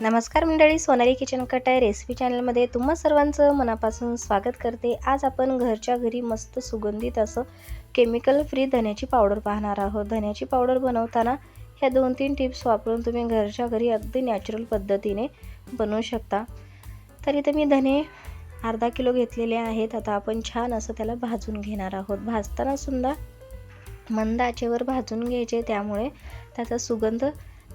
नमस्कार मंडळी सोनाली किचन कटाय रेसिपी चॅनलमध्ये तुम्हा सर्वांचं मनापासून स्वागत करते. आज आपण घरच्या घरी मस्त सुगंधित असं केमिकल फ्री धण्याची पावडर पाहणार आहोत. धन्याची पावडर बनवताना ह्या दोन तीन टिप्स वापरून तुम्ही घरच्या घरी अगदी नॅचरल पद्धतीने बनवू शकता. तर मी धने अर्धा किलो घेतलेले आहेत. आता आपण छान असं त्याला भाजून घेणार आहोत. भाजताना सुद्धा मंद आचेवर भाजून घ्यायचे त्यामुळे त्याचा सुगंध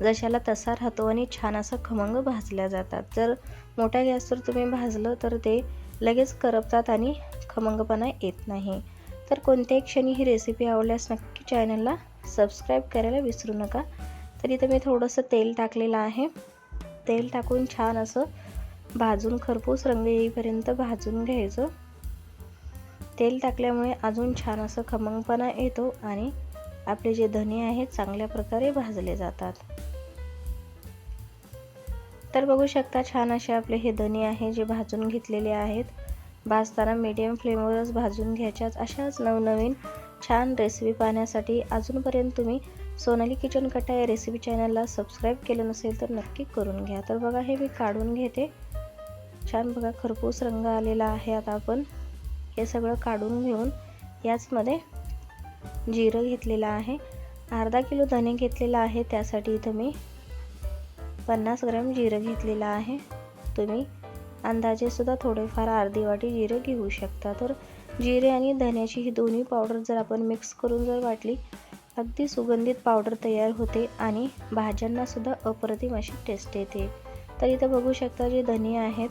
जशाला तसा राहतो आणि छान असं खमंग भाजल्या जातात. जर मोठ्या गॅसवर तुम्ही भाजलं तर ते लगेच करपतात आणि खमंगपणा येत नाही. तर कोणत्याही क्षणी ही रेसिपी आवडल्यास नक्की चॅनलला सबस्क्राईब करायला विसरू नका. तर इथं मी थोडंसं तेल टाकलेलं आहे. तेल टाकून छान असं भाजून खरपूस रंग येईपर्यंत भाजून घ्यायचं. तेल टाकल्यामुळे अजून छान असं खमंगपणा येतो आणि आपले जे धने आहेत चांगल्या प्रकारे भाजले जातात. तर बघू शकता छान असे आपले हे धने आहे जे भाजून घेतलेले आहेत. भाजताना मीडियम फ्लेमवरच भाजून घ्यायच्याच अशाच नवनवीन छान रेसिपी पाहण्यासाठी अजूनपर्यंत तुम्ही सोनाली किचन कटा या रेसिपी चॅनलला सबस्क्राईब केलं नसेल तर नक्की करून घ्या. तर बघा हे मी काढून घेते. छान बघा खरपूस रंग आलेला आहे आता आपण. हे सगळं काढून घेऊन याचमध्ये जिरं घेतलेलं आहे. अर्धा किलो धने घेतलेला आहे त्यासाठी इथं मी पन्नास ग्रॅम जिरं घेतलेलं आहे. तुम्ही अंदाजे सुद्धा थोडेफार अर्धी वाटी जिरं घेऊ शकता. तर जिरे आणि धण्याची ही दोन्ही पावडर जर आपण मिक्स करून जर वाटली अगदी सुगंधित पावडर तयार होते आणि भाज्यांना सुद्धा अप्रतिम अशी टेस्ट येते. तर इथं बघू शकता जे धने आहेत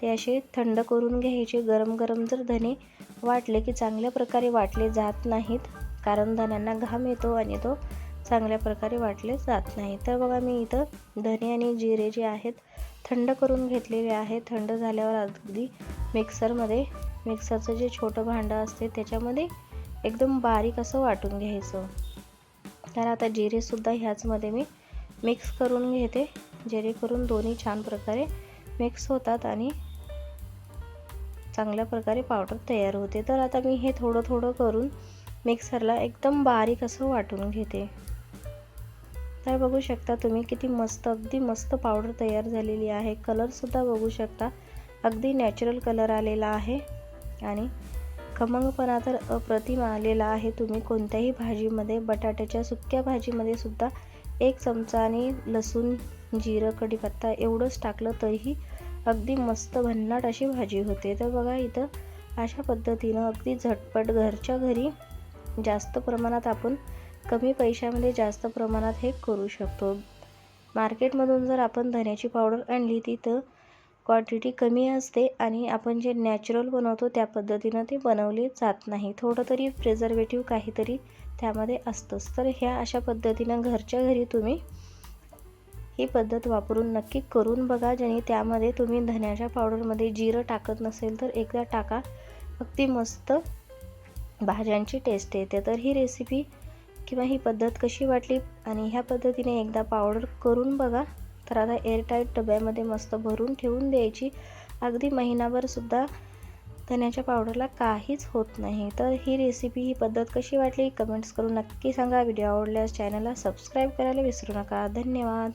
ते असे थंड करून घ्यायचे. गरम गरम जर धने वाटले की चांगल्या प्रकारे वाटले जात नाहीत कारण धन्यांना घाम येतो आणि तो चांगल्या प्रकारे वाटले जात नाही. तर बघा मी इथं धने आणि जिरे जे आहेत थंड करून घेतलेले आहेत. थंड झाल्यावर अगदी मिक्सरमध्ये मिक्सरचं जे छोटं भांडं असते त्याच्यामध्ये एकदम बारीक असं वाटून घ्यायचं. तर आता जिरेसुद्धा ह्याचमध्ये मी मिक्स करून घेते. जेणेकरून दोन्ही छान प्रकारे मिक्स होतात आणि चांगल्या प्रकारे पावडर तयार होते. तर आता मी हे थोडं थोडं करून मिक्सरला एकदम बारीक असं वाटून घेते. तर बघू शकता तुम्ही किती मस्त अगदी मस्त पावडर तयार झालेली आहे. कलरसुद्धा बघू शकता. अगदी नॅचरल कलर आलेला आहे. आणि खमंगपणा तर अप्रतिम आलेला आहे. तुम्ही कोणत्याही भाजीमध्ये बटाट्याच्या सुक्या भाजीमध्ये सुद्धा एक चमचा आणि लसूण जिरं कढीपत्ता एवढंच टाकलं तरीही अगदी मस्त भन्नाट अशी भाजी होते. तर बघा इथं अशा पद्धतीनं अगदी झटपट घरच्या घरी जास्त प्रमाणात आपण कमी पैशामध्ये जास्त प्रमाणात हे करू शकतो. मार्केटमधून जर आपण धण्याची पावडर आणली ती तर क्वांटिटी कमी असते आणि आपण जे नॅचरल बनवतो त्या पद्धतीनं ते बनवले जात नाही. थोडं तरी प्रिझर्वेटिव्ह काहीतरी त्यामध्ये असतंच. तर ह्या अशा पद्धतीनं घरच्या घरी तुम्ही ही पद्धत वापरून नक्की करून बघा ज्याने त्यामध्ये तुम्ही धण्याच्या पावडरमध्ये जिरं टाकत नसेल तर एकदा टाका. अगदी मस्त भाज्यांची टेस्ट येते. तर ही रेसिपी किंवा ही पद्धत कशी वाटली आणि ह्या पद्धतीने एकदा पावडर करून बघा. तर आता एअरटाईट डब्यामध्ये मस्त भरून ठेवून द्यायची. अगदी महिनाभरसुद्धा धण्याच्या पावडरला काहीच होत नाही. तर ही रेसिपी ही पद्धत कशी वाटली? कमेंट्स करून नक्की सांगा. व्हिडिओ आवडल्यास चॅनलला सबस्क्राईब करायला विसरू नका. धन्यवाद.